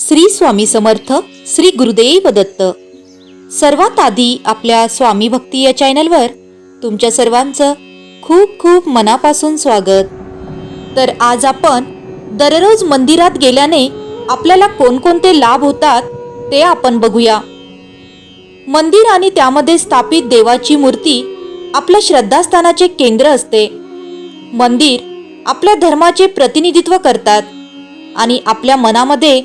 श्री स्वामी समर्थ श्री गुरुदेव दत्त. सर्वात आधी आपल्या स्वामी भक्ती या चॅनलवर तुमच्या सर्वांचं खूप खूप मनापासून स्वागत. तर आज आपण दररोज मंदिरात गेल्याने आपल्याला कोणकोणते लाभ होतात ते आपण बघूया. मंदिर आणि त्यामध्ये स्थापित देवाची मूर्ती आपल्या श्रद्धास्थानाचे केंद्र असते. मंदिर आपल्या धर्माचे प्रतिनिधित्व करतात आणि आपल्या मनामध्ये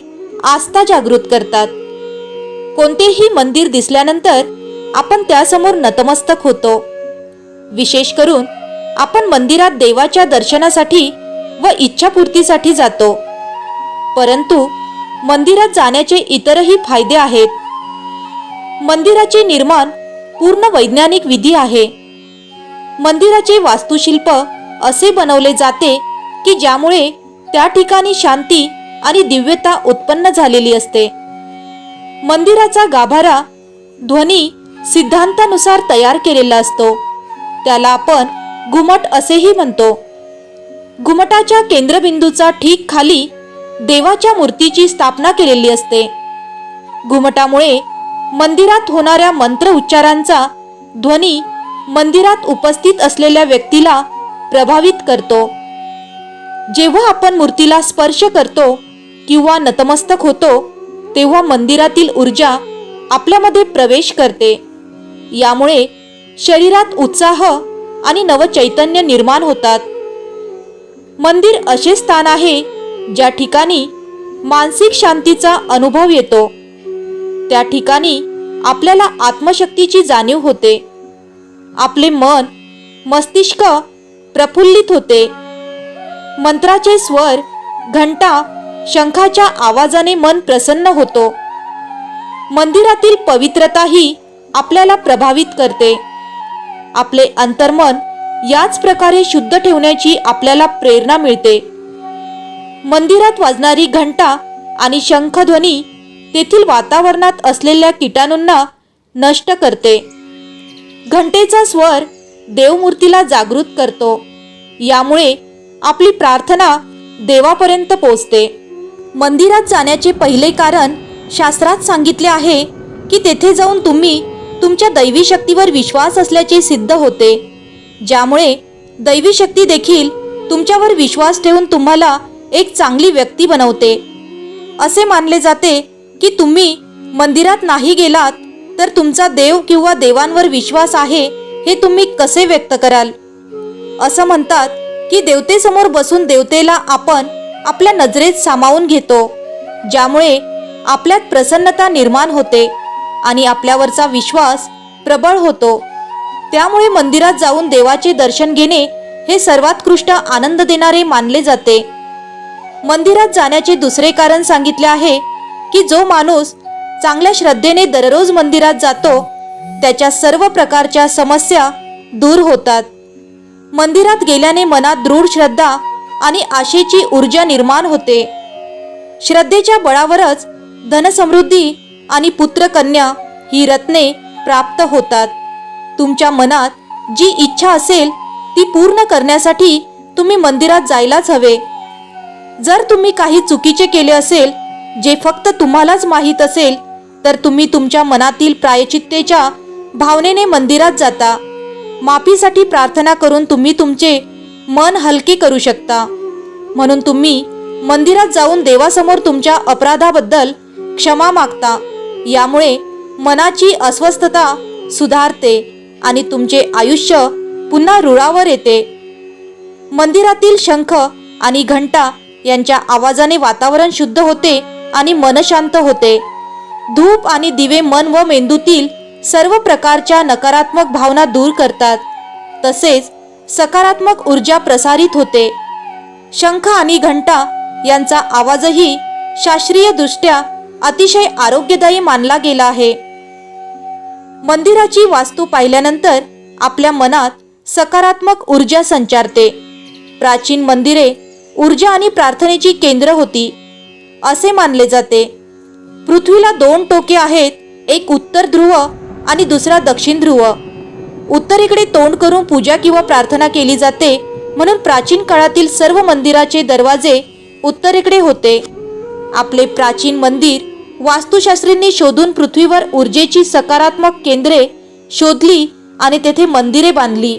आस्था जागृत करतात. कोणतेही मंदिर दिसल्यानंतर आपण त्यासमोर नतमस्तक होतो. विशेष करून आपण मंदिरात देवाच्या दर्शनासाठी व इच्छापूर्तीसाठी जातो. परंतु मंदिरात जाण्याचे इतरही फायदे आहेत. मंदिराचे निर्माण पूर्ण वैज्ञानिक विधी आहे. मंदिराचे वास्तुशिल्प असे बनवले जाते की ज्यामुळे त्या ठिकाणी शांती आणि दिव्यता उत्पन्न झालेली असते. मंदिराचा गाभारा ध्वनी सिद्धांतानुसार तयार केलेला असतो. त्याला आपण घुमट असेही म्हणतो. घुमटाच्या केंद्रबिंदूचा ठीक खाली देवाच्या मूर्तीची स्थापना केलेली असते. घुमटामुळे मंदिरात होणाऱ्या मंत्र उच्चारांचा ध्वनी मंदिरात उपस्थित असलेल्या व्यक्तीला प्रभावित करतो. जेव्हा आपण मूर्तीला स्पर्श करतो किंवा नतमस्तक होतो तेव्हा मंदिरातील ऊर्जा आपल्यामध्ये प्रवेश करते. यामुळे शरीरात उत्साह आणि नवचैतन्य निर्माण होतात. मंदिर असे स्थान आहे ज्या ठिकाणी मानसिक शांतीचा अनुभव येतो. त्या ठिकाणी आपल्याला आत्मशक्तीची जाणीव होते. आपले मन मस्तिष्क प्रफुल्लित होते. मंत्राचे स्वर घंटा शंखाच्या आवाजाने मन प्रसन्न होतो. मंदिरातील पवित्रताही आपल्याला प्रभावित करते. आपले अंतर्मन याच प्रकारे शुद्ध ठेवण्याची आपल्याला प्रेरणा मिळते. मंदिरात वाजणारी घंटा आणि शंखध्वनी तेथील वातावरणात असलेल्या किटाणूंना नष्ट करते. घंटेचा स्वर देवमूर्तीला जागृत करतो. यामुळे आपली प्रार्थना देवापर्यंत पोचते मंदिरात जाण्याचे पहिले कारण शास्त्रात सांगितले आहे की तेथे जाऊन तुम्ही तुमच्या दैवी शक्तीवर विश्वास असल्याचे सिद्ध होते. ज्यामुळे दैवी शक्ती देखील तुमच्यावर विश्वास ठेवून तुम्हाला एक चांगली व्यक्ती बनवते. असे मानले जाते की तुम्ही मंदिरात नाही गेलात तर तुमचा देव किंवा देवांवर विश्वास आहे हे तुम्ही कसे व्यक्त कराल? असं म्हणतात की देवतेसमोर बसून देवतेला आपण आपल्या नजरेत सामावून घेतो ज्यामुळे आपल्यात प्रसन्नता निर्माण होते आणि आपल्यावरचा विश्वास प्रबळ होतो. त्यामुळे मंदिरात जाऊन देवाचे दर्शन घेणे हे सर्वात्कृष्ट आनंद देणारे मानले जाते. मंदिरात जाण्याचे दुसरे कारण सांगितले आहे की जो माणूस चांगल्या श्रद्धेने दररोज मंदिरात जातो त्याच्या सर्व प्रकारच्या समस्या दूर होतात. मंदिरात गेल्याने मनात दृढ श्रद्धा आणि आशेची ऊर्जा निर्माण होते. श्रद्धेच्या बळावरच धनसमृद्धी आणि पुत्रकन्या ही रत्ने प्राप्त होतात. तुमच्या मनात जी इच्छा असेल ती पूर्ण करण्यासाठी तुम्ही मंदिरात जायलाच हवे. जर तुम्ही काही चुकीचे केले असेल जे फक्त तुम्हालाच माहीत असेल तर तुम्ही तुमच्या मनातील प्रायचित्तेच्या भावनेने मंदिरात जाता. माफीसाठी प्रार्थना करून तुम्ही तुमचे मन हलके करू शकता. म्हणून तुम्ही मंदिरात जाऊन देवासमोर तुमच्या अपराधाबद्दल क्षमा मागता. यामुळे मनाची अस्वस्थता सुधारते आणि तुमचे आयुष्य पुन्हा रुळावर येते. मंदिरातील शंख आणि घंटा यांच्या आवाजाने वातावरण शुद्ध होते आणि मन शांत होते. धूप आणि दिवे मन व मेंदूतील सर्व प्रकारच्या नकारात्मक भावना दूर करतात. तसेच सकारात्मक ऊर्जा प्रसारित होते. शंख आणि घंटा यांचा आवाजही शास्त्रीयदृष्ट्या अतिशय आरोग्यदायी मानला गेला आहे. मंदिराची वास्तू पाहिल्यानंतर आपल्या मनात सकारात्मक ऊर्जा संचारते. प्राचीन मंदिरे ऊर्जा आणि प्रार्थनेची केंद्र होती असे मानले जाते. पृथ्वीला दोन टोके आहेत एक उत्तर ध्रुव आणि दुसरा दक्षिण ध्रुव. उत्तरेकडे तोंड करून पूजा किंवा प्रार्थना केली जाते म्हणून प्राचीन काळातील सर्व मंदिराचे दरवाजे उत्तरेकडे होते. आपले प्राचीन मंदिर वास्तुशास्त्रींनी शोधून पृथ्वीवर ऊर्जेची सकारात्मक केंद्रे शोधली आणि तेथे मंदिरे बांधली.